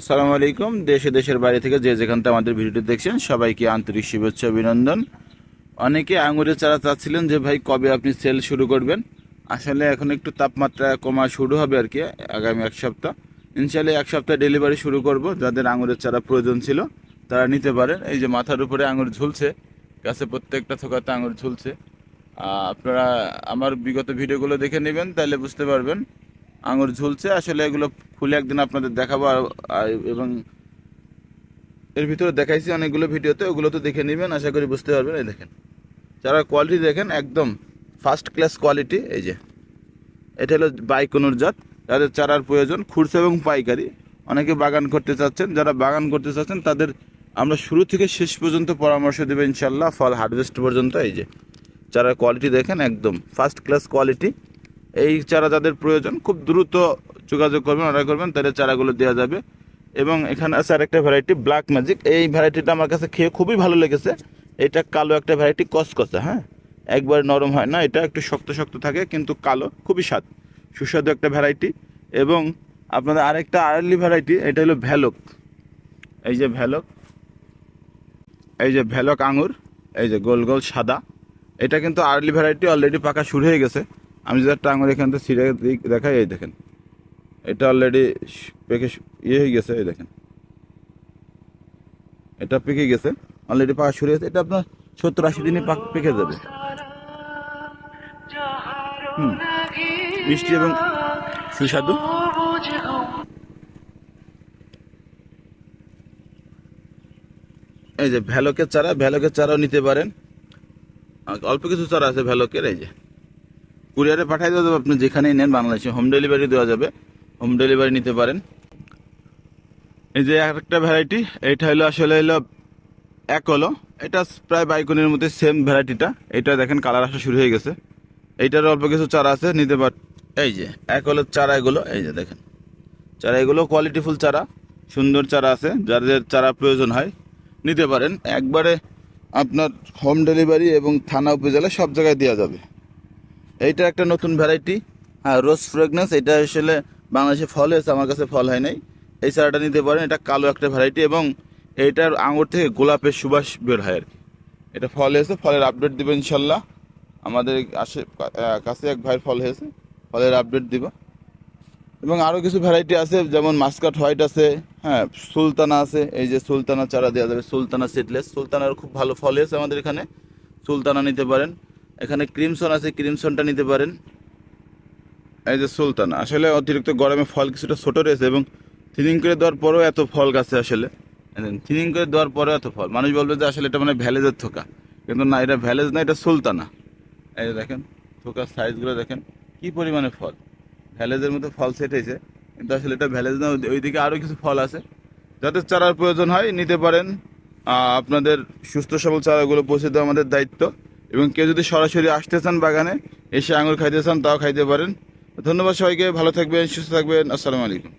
আসসালামু আলাইকুম। দেশে দেশের বাইরে থেকে যে যেখান থেকে আমাদের ভিডিওটি দেখছেন, সবাইকে আন্তরিক শুভেচ্ছা, অভিনন্দন। অনেকে আঙুরের চারা চাচ্ছিলেন যে, ভাই, কবে আপনি সেল শুরু করবেন? আসলে এখন একটু তাপমাত্রা কমা শুরু হবে আর কি, আগামী এক সপ্তাহ। ইনশাল্লাহ এক সপ্তাহ ডেলিভারি শুরু করব। যাদের আঙুরের চারা প্রয়োজন ছিল, তারা নিতে পারেন। এই যে মাথার উপরে আঙুর ঝুলছে, গাছে প্রত্যেকটা থোকাতে আঙুর ঝুলছে। আপনারা আমার বিগত ভিডিওগুলো দেখে নেবেন, তাহলে বুঝতে পারবেন আঙুর ঝুলছে, আসলে এগুলো খুলে একদিন আপনাদের দেখাবো এবং এর ভিতরে দেখাইছি অনেকগুলো ভিডিওতে, ওগুলো তো দেখে নেবেন, আশা করি বুঝতে পারবেন, এই দেখেন। যারা কোয়ালিটি দেখেন, একদম ফার্স্ট ক্লাস কোয়ালিটি এই যে। এটা হলো বাইকনুর জাত, যাদের চারার প্রয়োজন খুরসা এবং পাইকারি। অনেকে বাগান করতে চাচ্ছেন, যারা বাগান করতে চাচ্ছেন, তাদের আমরা শুরু থেকে শেষ পর্যন্ত পরামর্শ দেবো ইনশাল্লাহ ফল হারভেস্ট পর্যন্ত, এই যে। চারার কোয়ালিটি দেখেন, একদম ফার্স্ট ক্লাস কোয়ালিটি এই চারা যাদের প্রয়োজন, খুব দ্রুত যোগাযোগ করবেন অর্ডার করবেন তাহলে চারাগুলো দেওয়া যাবে। এবং এখানে আছে আরেকটা ভ্যারাইটি ব্ল্যাক ম্যাজিক এই ভ্যারাইটিটা আমার কাছে খেয়ে খুবই ভালো লেগেছে। এটা কালো একটা ভ্যারাইটি কসকসা হ্যাঁ? একবার নরম হয় না, এটা একটু শক্ত শক্ত থাকে, কিন্তু কালো, খুবই স্বাদ। সুস্বাদু একটা ভ্যারাইটি এবং আপনাদের আরেকটা আর্লি ভ্যারাইটি এটা হলো ভ্যালক। এই যে ভ্যালক, এই যে ভ্যালক আঙুর, এই যে গোল গোল সাদা। এটা কিন্তু আর্লি ভ্যারাইটি অলরেডি পাকা শুরু হয়ে গেছে। আমি যদি একটা আঙুর এখান থেকে ছিঁড়ে দেখাই, এই দেখেন। এটা অলরেডি পেকে ইয়ে হয়ে গেছে, এই দেখেন। এটা পেকে গেছে অলরেডি পাকা শুরু হয়েছে এটা আপনার সত্তর আশি দিনে পাক পেকে যাবে। হুম। মিষ্টি এবং সুস্বাদু। এই যে ভ্যালকের চারা, ভ্যালকের চারাও নিতে পারেন। অল্প কিছু চারা আছে ভ্যালকের, এই যে। কুরিয়ারে পাঠিয়ে দেওয়া যাবে, আপনি যেখানেই নেন বাংলাদেশে। হোম ডেলিভারি দেওয়া যাবে। হোম ডেলিভারি নিতে পারেন। এই যে আরেকটা ভ্যারাইটি এইটা হলো, আসলে হলো এক হলো এটা প্রায় বাইকনের মধ্যে সেম ভ্যারাইটিটা এটা দেখেন কালার আসা শুরু হয়ে গেছে। এইটার অল্প কিছু চারা আছে, নিতে পার এই যে, এক হলো চারা এগুলো। এই যে দেখেন, চারা এগুলো কোয়ালিটিফুল চারা। সুন্দর চারা আছে, যাদের চারা প্রয়োজন হয়, নিতে পারেন। একবারে আপনার হোম ডেলিভারি এবং থানা উপজেলা সব জায়গায় দেওয়া যাবে। এইটা একটা নতুন ভ্যারাইটি হ্যাঁ রোজ ফ্রেগনেন্স এটা আসলে বাংলাদেশে ফল হয়েছে, আমার কাছে ফল হয় নাই। এই চারাটা নিতে পারেন, এটা কালো একটা ভ্যারাইটি এবং এইটার আঙুর থেকে গোলাপের সুবাস বের হয় আর কি এটা ফল হয়েছে, ফলের আপডেট দিব ইনশাল্লাহ। আমাদের আশে কাছে এক ভাইয়ের ফল হয়েছে, ফলের আপডেট দিব। এবং আরও কিছু ভ্যারাইটি আছে, যেমন মাস্কাট হোয়াইট আছে হ্যাঁ সুলতানা আছে, এই যে সুলতানা চারা দেওয়া যাবে, সুলতানা সিডলেস সুলতানার খুব ভালো ফল হয়েছে আমাদের এখানে, সুলতানা নিতে পারেন। এখানে ক্রিমসন আছে ক্রিমসনটা নিতে পারেন। এই যে সুলতানা, আসলে অতিরিক্ত গরমে ফল কিছুটা ছোটো রয়েছে এবং থিনিং করে দেওয়ার পরেও এত ফল গাছে আসলে। থিনিং করে দেওয়ার পরেও এত ফল। মানুষ বলবে যে আসলে এটা মানে ভ্যালেজের থোকা। কিন্তু না, এটা ভ্যালেজ না, এটা সুলতানা। এই যে দেখেন, থোকার সাইজগুলো দেখেন, কি পরিমাণে ফল। ভ্যালেজের মতো ফল সেট হয়েছে, কিন্তু আসলে এটা ভ্যালেজ না ওইদিকে আরও কিছু ফল আছে। যাদের চারার প্রয়োজন হয়, নিতে পারেন। আপনাদের সুস্থ সবল চারাগুলো পৌঁছে দেওয়া আমাদের দায়িত্ব। এবং কেউ যদি সরাসরি আসতে চান বাগানে, এসে আঙুর খাইতে চান, তাও খাইতে পারেন। ধন্যবাদ সবাইকে, ভালো থাকবেন, সুস্থ থাকবেন, আসসালামু আলাইকুম।